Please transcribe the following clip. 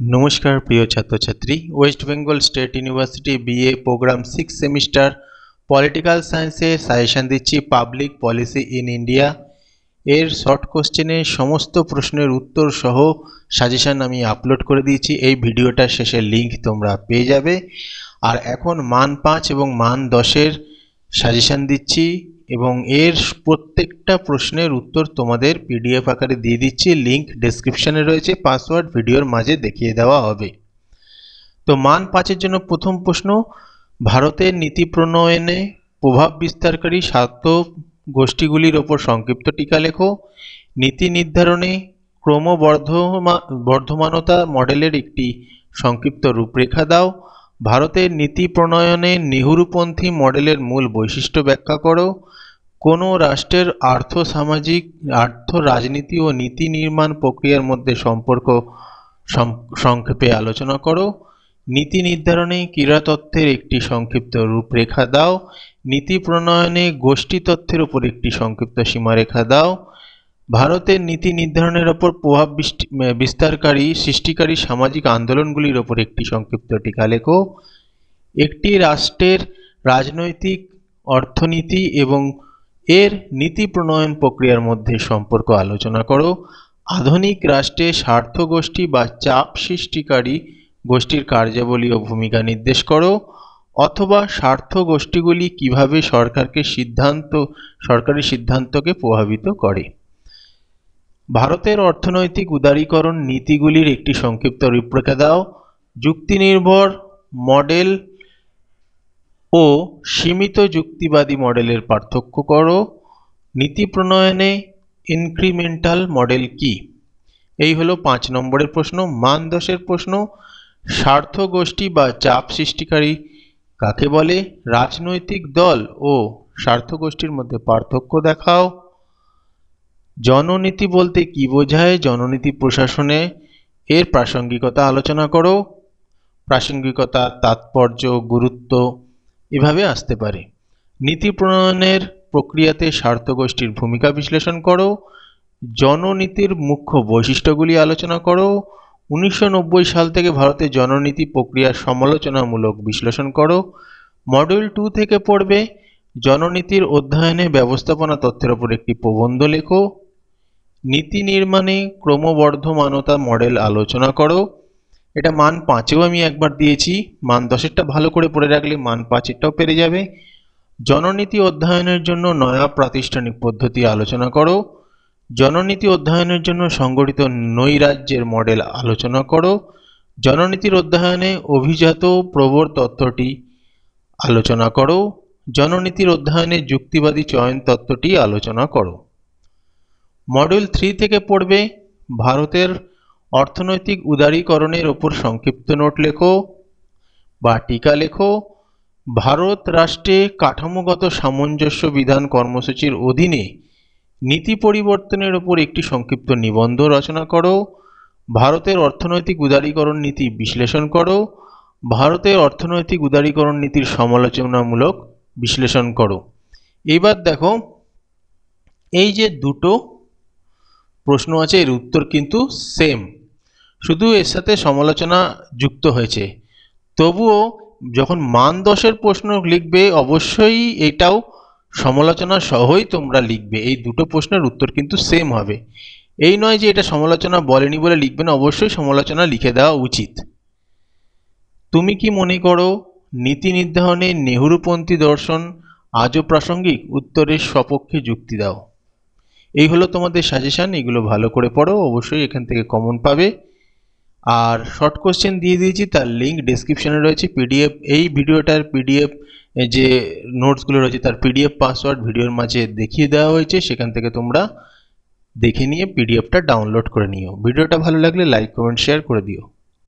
নমস্কার, প্রিয় ছাত্রছাত্রী। West Bengal State University BA programme six semester political সায়েন্সে সাজেশন দিচ্ছি পাবলিক পলিসি ইন ইন্ডিয়া এর শর্ট কোশ্চেনে সমস্ত প্রশ্নের উত্তর সহ সাজেশন আমি আপলোড করে দিয়েছি। এই ভিডিওটার শেষে লিংক তোমরা পেয়ে যাবে। আর এখন মান পাঁচ এবং মান দশের সাজেশন দিচ্ছি। এবং এর প্রত্যেকটা প্রশ্নের উত্তর তোমাদের পিডিএফ আকারে দিয়ে দিচ্ছি। লিংক ডেসক্রিপশনে রয়েছে। পাসওয়ার্ড ভিডিওর মাঝে দেখিয়ে দেওয়া হবে। তো মান পাঁচের জন্য প্রথম প্রশ্ন, ভারতের নীতি প্রণয়নে প্রভাব বিস্তারকারী স্বার্থ গোষ্ঠীগুলির ওপর সংক্ষিপ্ত টিকা লেখো। নীতি নির্ধারণে ক্রমবর্ধমা, বর্ধমানতা মডেলের একটি সংক্ষিপ্ত রূপরেখা দাও। ভারতের নীতি প্রণয়নে নেহরুপন্থী মডেলের মূল বৈশিষ্ট্য ব্যাখ্যা করো। কোনো রাষ্ট্রের আর্থ সামাজিক আর্থ রাজনীতি ও নীতি নির্মাণ প্রক্রিয়ার মধ্যে সম্পর্ক সংক্ষেপে আলোচনা করো। নীতি নির্ধারণে ক্রীড়াতত্ত্বের একটি সংক্ষিপ্ত রূপরেখা দাও। নীতি প্রণয়নে গোষ্ঠী তত্ত্বের উপর একটি সংক্ষিপ্ত সীমারেখা দাও। ভারতের নীতি নির্ধারণের ওপর প্রভাব বিস্তি- বিস্তারকারী, সৃষ্টিকারী সামাজিক আন্দোলনগুলির ওপর একটি সংক্ষিপ্ত টিকা লেখো। একটি রাষ্ট্রের রাজনৈতিক, অর্থনীতি এবং এর নীতি প্রণয়ন প্রক্রিয়ার মধ্যে সম্পর্ক আলোচনা করো। আধুনিক রাষ্ট্রে স্বার্থ গোষ্ঠী বা চাপ সৃষ্টিকারী গোষ্ঠীর কার্যাবলী ও ভূমিকা নির্দেশ করো, অথবা স্বার্থ গোষ্ঠীগুলি কীভাবে সরকারকে সিদ্ধান্ত, সরকারি সিদ্ধান্তকে প্রভাবিত করে। ভারতের অর্থনৈতিক উদারীকরণ নীতিগুলির একটি সংক্ষিপ্ত রূপরেখা দাও। যুক্তিনির্ভর মডেল ও সীমিত যুক্তিবাদী মডেলের পার্থক্য করো। নীতি প্রণয়নে ইনক্রিমেন্টাল মডেল কি? এই হলো পাঁচ নম্বরের প্রশ্ন মান দশের প্রশ্ন। স্বার্থ গোষ্ঠী বা চাপ সৃষ্টিকারী কাকে বলে? রাজনৈতিক দল ও স্বার্থ গোষ্ঠীর মধ্যে পার্থক্য দেখাও। জননীতি বলতে কি বোঝায়? জননীতি প্রশাসনে এর প্রাসঙ্গিকতা আলোচনা করো। প্রাসঙ্গিকতা, তাৎপর্য, গুরুত্ব এভাবে আসতে পারে। নীতি প্রণয়নের প্রক্রিয়াতে স্বার্থগোষ্ঠীর ভূমিকা বিশ্লেষণ করো। জননীতির মুখ্য বৈশিষ্ট্যগুলি আলোচনা করো। উনিশশো নব্বই সাল থেকে ভারতে জননীতি প্রক্রিয়ার সমালোচনামূলক বিশ্লেষণ করো। মডিউল টু থেকে পড়বে। জননীতির অধ্যয়নে ব্যবস্থাপনা তথ্যের ওপর একটি প্রবন্ধ লেখো। নীতি নির্মাণে ক্রমবর্ধমানতা মডেল আলোচনা করো। এটা মান পাঁচেও আমি একবার দিয়েছি। মান দশেরটা ভালো করে পড়ে রাখলে মান পাঁচেরটাও পেরে যাবে। জননীতি অধ্যয়নের জন্য নয়া প্রাতিষ্ঠানিক পদ্ধতি আলোচনা করো। জননীতি অধ্যয়নের জন্য সংগঠিত নৈরাজ্যের মডেল আলোচনা করো। জননীতির অধ্যয়নে অভিজাত প্রবর তত্ত্বটি আলোচনা করো। জননীতির অধ্যয়নে যুক্তিবাদী চয়ন তত্ত্বটি আলোচনা করো। মডিউল থ্রি থেকে পড়বে। ভারতের অর্থনৈতিক উদারীকরণের ওপর সংক্ষিপ্ত নোট লেখো বা টিকা লেখো। ভারত রাষ্ট্রে কাঠামোগত সামঞ্জস্য বিধান কর্মসূচির অধীনে নীতি পরিবর্তনের ওপর একটি সংক্ষিপ্ত নিবন্ধ রচনা করো। ভারতের অর্থনৈতিক উদারীকরণ নীতি বিশ্লেষণ করো। ভারতের অর্থনৈতিক উদারীকরণ নীতির সমালোচনামূলক বিশ্লেষণ করো। এইবার দেখো, এই যে দুটো প্রশ্ন আছে, এর উত্তর কিন্তু সেম শুধু এর সাথে সমালোচনা যুক্ত হয়েছে। তবুও যখন মান দশের প্রশ্ন লিখবে, অবশ্যই এটাও সমালোচনা সহই তোমরা লিখবে। এই দুটো প্রশ্নের উত্তর কিন্তু সেম হবে। এই নয় যে এটা সমালোচনা বলেনি বলে লিখবে না, অবশ্যই সমালোচনা লিখে দেওয়া উচিত। তুমি কি মনে করো, নীতি নির্ধারণে নেহরুপন্থী দর্শন আজও প্রাসঙ্গিক? উত্তরের সপক্ষে যুক্তি দাও। এই হলো তোমাদের সাজেশান এগুলো ভালো করে পড়ো, অবশ্যই এখান থেকে কমন পাবে। আর শর্ট কোশ্চেন দিয়ে দিয়েছি, তার লিঙ্ক ডেসক্রিপশনে রয়েছে পিডিএফ এই ভিডিওটার পিডিএফ যে নোটসগুলো রয়েছে, তার পিডিএফ পাসওয়ার্ড ভিডিওর মাঝে দেখিয়ে দেওয়া হয়েছে, সেখান থেকে তোমরা দেখে নিয়ে পিডিএফটা ডাউনলোড করে নিও। ভিডিওটা ভালো লাগলে লাইক কমেন্ট শেয়ার করে দিও।